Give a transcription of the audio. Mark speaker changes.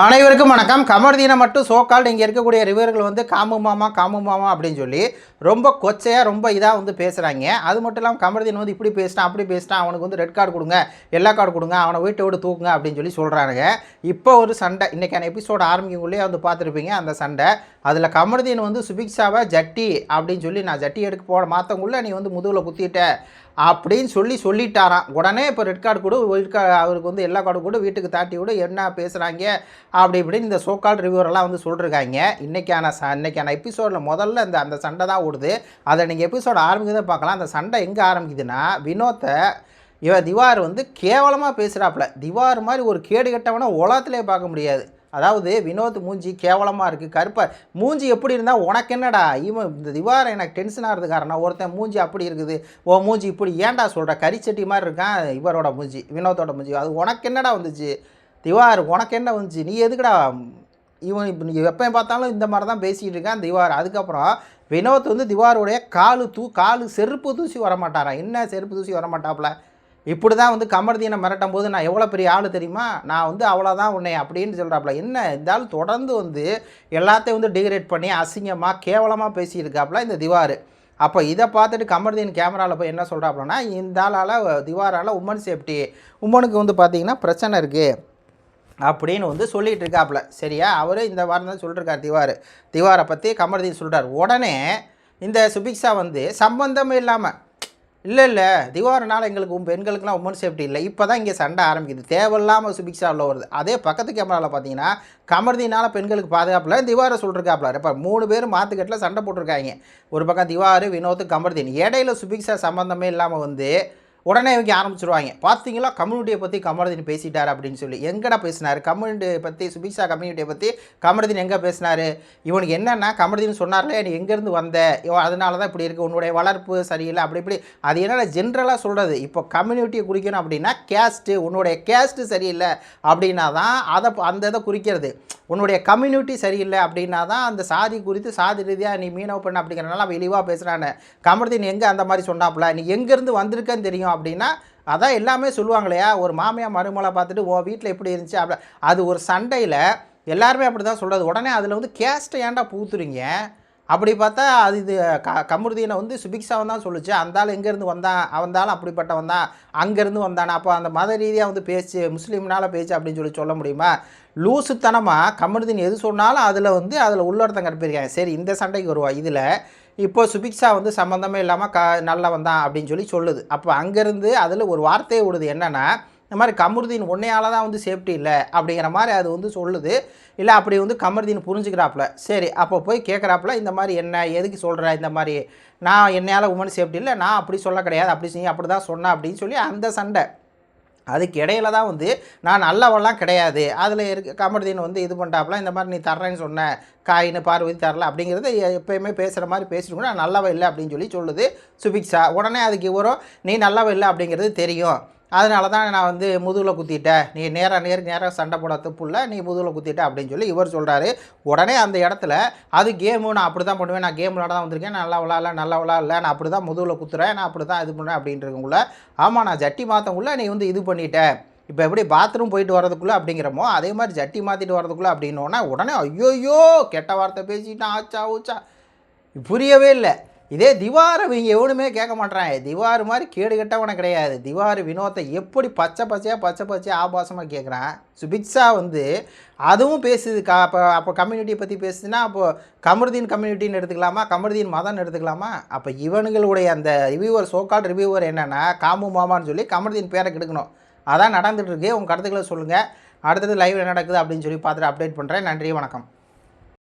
Speaker 1: அனைவருக்கும் வணக்கம். கமர்தீனை மட்டும் சோக்கால் இங்கே இருக்கக்கூடிய ரிவர்கள் வந்து காமு மாமா காமு மாமா அப்படின்னு சொல்லி ரொம்ப கொச்சையாக ரொம்ப இதாக வந்து பேசுகிறாங்க அது மட்டும் இல்லாமல் கமர்தீன் வந்து இப்படி பேசிட்டான் அப்படி பேசிட்டான் அவனுக்கு வந்து ரெட் கார்டு கொடுங்க எல்லா கார்டு கொடுங்க அவனை வீட்டை விட்டு தூக்குங்க அப்படின்னு சொல்லி சொல்கிறானுங்க இப்போ ஒரு சண்டை. இன்றைக்கான எபிசோட் ஆரம்பிக்குள்ளேயே வந்து பார்த்துருப்பீங்க அந்த சண்டை. அதில் கமர்தீன் வந்து சுபிக்ஷாவை ஜட்டி அப்படின்னு சொல்லி நான் ஜட்டி எடுக்க போட மாற்றங்குள்ளே நீ வந்து முதுகில் குத்திட்ட. அப்படின்னு சொல்லி சொல்லிட்டாராம். உடனே இப்போ ரெட் கார்டு கூட ஒயிட் கார்டு அவருக்கு வந்து எல்லா கார்டு கூட வீட்டுக்கு தாட்டி விட என்ன பேசுகிறாங்க அப்படி இப்படின்னு இந்த சோக்கால் ரிவ்யூவரெல்லாம் வந்து சொல்லிருக்காங்க. இன்றைக்கான ச இன்றைக்கான எபிசோடில் முதல்ல இந்த அந்த சண்டை தான் ஓடுது. அதை நீங்கள் எபிசோட ஆரம்பிக்கிறத பார்க்கலாம். அந்த சண்டை எங்கே ஆரம்பிக்குதுன்னா வினோத்தை இவன் திவார் வந்து கேவலமாக பேசுகிறாப்புல திவார் மாதிரி ஒரு கேடு கெட்டவனை உலகத்திலே பார்க்க முடியாது. அதாவது வினோத் மூஞ்சி கேவலமாக இருக்குது கருப்பாக மூஞ்சி எப்படி இருந்தால் உனக்கு என்னடா இவன் இந்த திவாரம் எனக்கு டென்ஷன் ஆகிறது காரணம் ஒருத்தன் மூஞ்சி அப்படி இருக்குது ஓ மூஞ்சி இப்படி ஏன்டா சொல்கிற கரிச்சட்டி மாதிரி இருக்கான் இவரோட மூஞ்சி வினோத்தோட மூஞ்சி அது உனக்கு என்னடா வந்துச்சு? திவார் உனக்கு என்ன வந்துச்சு? நீ எதுக்குடா இவன் இப்போ நீ எப்போ பார்த்தாலும் இந்த மாதிரி தான் பேசிகிட்டு இருக்கான் திவார் அதுக்கப்புறம் வினோத் வந்து திவாருடைய காலு தூ காலு செருப்பு தூசி வரமாட்டாரான் என்ன செருப்பு தூசி வரமாட்டாப்புல? இப்படி தான் வந்து கமர்தீனை மிரட்டும் போது நான் எவ்வளோ பெரிய ஆள் தெரியுமா? நான் வந்து அவ்வளோதான் உன்னை அப்படின்னு சொல்கிறாப்புல என்ன இருந்தாலும் தொடர்ந்து வந்து எல்லாத்தையும் வந்து டிகிரேட் பண்ணி அசிங்கமாக கேவலமாக பேசியிருக்காப்புல இந்த திவார். அப்போ இதை பார்த்துட்டு கமர்தீன் கேமராவில் போய் என்ன சொல்கிறாப்புலன்னா இந்த ஆளால் திவாரால் உமன் சேஃப்டி உமனுக்கு வந்து பார்த்தீங்கன்னா பிரச்சனை இருக்குது அப்படின்னு வந்து சொல்லிகிட்டு இருக்காப்புல. சரியா? அவர் இந்த வாரம் தான் சொல்லிருக்கார் திவார். திவாரை பற்றி கமர்தீன் சொல்கிறார் உடனே இந்த சுபிக்ஷா வந்து சம்பந்தமே இல்லாமல் இல்லை இல்லை. திவாரனால் எங்களுக்கு உம் பெண்களுக்குலாம் உமன் சேஃப்டி இல்லை. இப்போ தான் இங்கே சண்டை ஆரம்பிக்குது. தேவையில்லாமல் சுபிக்ஷாவில் வருது. அதே பக்கத்து கேமராவில் பார்த்தீங்கன்னா கமர்தினால் பெண்களுக்கு பாதுகாப்பில் திவாரை சொல்லிருக்காப்புல. இப்போ மூணு பேரும் மாற்றுக்கட்டில் சண்டை போட்டிருக்காங்க. ஒரு பக்கம் திவாரு வினோத் கமர்தீன். இடையில சுபிக்ஷா சம்மந்தமே இல்லாமல் வந்து உடனே இவங்க ஆரம்பிச்சிருவாங்க. பார்த்தீங்களா கம்யூனிட்டியை பற்றி கமருதீன் பேசிட்டார் அப்படின்னு சொல்லி. எங்கடா பேசினார்? கம்யூனிட்டியை பற்றி சுபிக்ஷா கம்யூனிட்டியை பற்றி கமருதீன் எங்கே பேசினார்? இவனுக்கு என்னென்னா கமருதீன் சொன்னார்ல நீ எங்கேருந்து வந்த? இவன் அதனால தான் இப்படி இருக்குது உன்னுடைய வளர்ப்பு சரியில்லை. அப்படி இப்படி. அது என்னென்ன ஜென்ரலாக சொல்கிறது இப்போ கம்யூனிட்டியை குறிக்கணும் அப்படின்னா கேஸ்ட்டு உன்னுடைய கேஸ்ட்டு சரியில்லை அப்படின்னா தான் அதை அந்த இதை குறிக்கிறது. உன்னுடைய கம்யூனிட்டி சரியில்லை அப்படின்னா தான் அந்த சாதி குறித்து சாதி ரீதியாக நீ மீனவ பெண் அப்படிங்கிறனால அவன் இழிவாக பேசுகிறானே கமர்தீன் எங்கே அந்த மாதிரி சொன்னாப்புல? நீ எங்கேருந்து வந்திருக்கன்னு தெரியும் அப்படின்னா அதான் எல்லாமே சொல்லுவாங்களையா ஒரு மாமியா மருமலை பார்த்துட்டு ஓ வீட்டில் எப்படி இருந்துச்சு? அப்படி. அது ஒரு சண்டையில் எல்லாருமே அப்படி தான் சொல்கிறது உடனே அதில் வந்து கேஸ்ட்டை ஏன்டா பூத்துறீங்க? அப்படி பார்த்தா அது இது க கமருதீனை வந்து சுபிக்ஷாவன் தான் சொல்லுச்சு. அந்த ஆள் எங்கேருந்து வந்தான் அவந்தாலும் அப்படிப்பட்டவன் தான் அங்கேருந்து வந்தானே? அப்போ அந்த மத ரீதியாக வந்து பேச்சு முஸ்லீம்னால பேச்சு அப்படின்னு சொல்லி சொல்ல முடியுமா? லூசுத்தனமாக கமருதீன் எது சொன்னாலும் அதில் வந்து அதில் உள்ளடத்தம் கற்பிருக்காங்க சரி இந்த சண்டைக்கு வருவா. இதில் இப்போ சுபிக்ஷா வந்து சம்மந்தமே இல்லாமல் க நல்லவன் தான் அப்படின்னு சொல்லி சொல்லுது. அப்போ அங்கேருந்து அதில் ஒரு வார்த்தையை விடுது என்னென்னா இந்த மாதிரி கமருதீன் உன்னையால் தான் வந்து சேஃப்டி இல்லை அப்படிங்கிற மாதிரி அது வந்து சொல்லுது. இல்லை அப்படி வந்து கமருதீன் புரிஞ்சுக்கிறாப்புல. சரி அப்போ போய் கேட்குறாப்புல இந்த மாதிரி என்ன எதுக்கு சொல்கிற இந்த மாதிரி நான் என்னையால் உமன் சேஃப்டி இல்லை நான் அப்படி சொல்ல கிடையாது அப்படி செய்ய அப்படி தான் சொன்னேன் அப்படின்னு சொல்லி அந்த சண்டை. அதுக்கு இடையில தான் வந்து நான் நல்லவெல்லாம் கிடையாது அதில் இருக்க கமர்தீன் வந்து இது பண்ணிட்டாப்புல இந்த மாதிரி நீ தர்றேன்னு சொன்ன காயின்னு பார்வதி தரல அப்படிங்கிறத எப்பயுமே பேசுகிற மாதிரி பேசிட்டு கூட நான் நல்லவ இல்லை அப்படின்னு சொல்லி சொல்லுது சுபிக்ஷா. உடனே அதுக்கு வரும் நீ நல்லவ இல்லை அப்படிங்கிறது தெரியும். அதனால தான் நான் வந்து முதுகில் குத்திட்டேன். நீ நேராக நேர் நேராக சண்டை போட இல்லை நீ முதுகில் குத்திட்ட அப்படின்னு சொல்லி இவர் சொல்கிறாரு உடனே அந்த இடத்துல அது கேமு நான் அப்படி தான் பண்ணுவேன். நான் கேம் விளாட தான் வந்திருக்கேன் நல்லா விளாட்ல நல்லா விளாட்ல நான் அப்படி தான் முதுகில் குத்துறேன். நான் அப்படி தான் இது பண்ணுறேன் அப்படின்றவங்கள ஆமாம் நான் ஜட்டி மாற்றக்குள்ளே நீ வந்து இது பண்ணிட்டேன் இப்போ எப்படி பாத்ரூம் போயிட்டு வரதுக்குள்ளே அப்படிங்கிறமோ அதே மாதிரி ஜட்டி மாற்றிட்டு வரதுக்குள்ளே அப்படின்னோன்னா உடனே ஐயோயோ கெட்ட வார்த்தை பேசிட்டான். ஆச்சா ஊச்சா. புரியவே இல்லை. இதே திவார் இவங்க எவனுமே கேட்க மாட்றாங்க. திவார் மாதிரி கேடு கெட்டவனை கிடையாது. திவார் வினோத்தை எப்படி பச்சை பச்சையாக பச்சை பச்சையாக ஆபாசமாக கேட்குறான் சுபிக்ஷா வந்து அதுவும் பேசுது. கா அப்போ அப்போ கம்யூனிட்டியை பற்றி பேசுதுன்னா அப்போது கமருதீன் கம்யூனிட்டின்னு எடுத்துக்கலாமா? கமருதீன் மதம்னு எடுத்துக்கலாமா? அப்போ இவனுங்களுடைய அந்த ரிவ்யூவர் சோக்கால் ரிவ்யூவர் என்னென்னா காமு மாமான்னு சொல்லி கமருதீன் பேரை கெடுக்கணும். அதான் நடந்துகிட்ருக்கு உங்கள் கருத்துக்களை சொல்லுங்கள் அடுத்தது லைவ் என்ன நடக்குது அப்படின்னு சொல்லி பார்த்துட்டு அப்டேட் பண்ணுறேன் நன்றி வணக்கம்.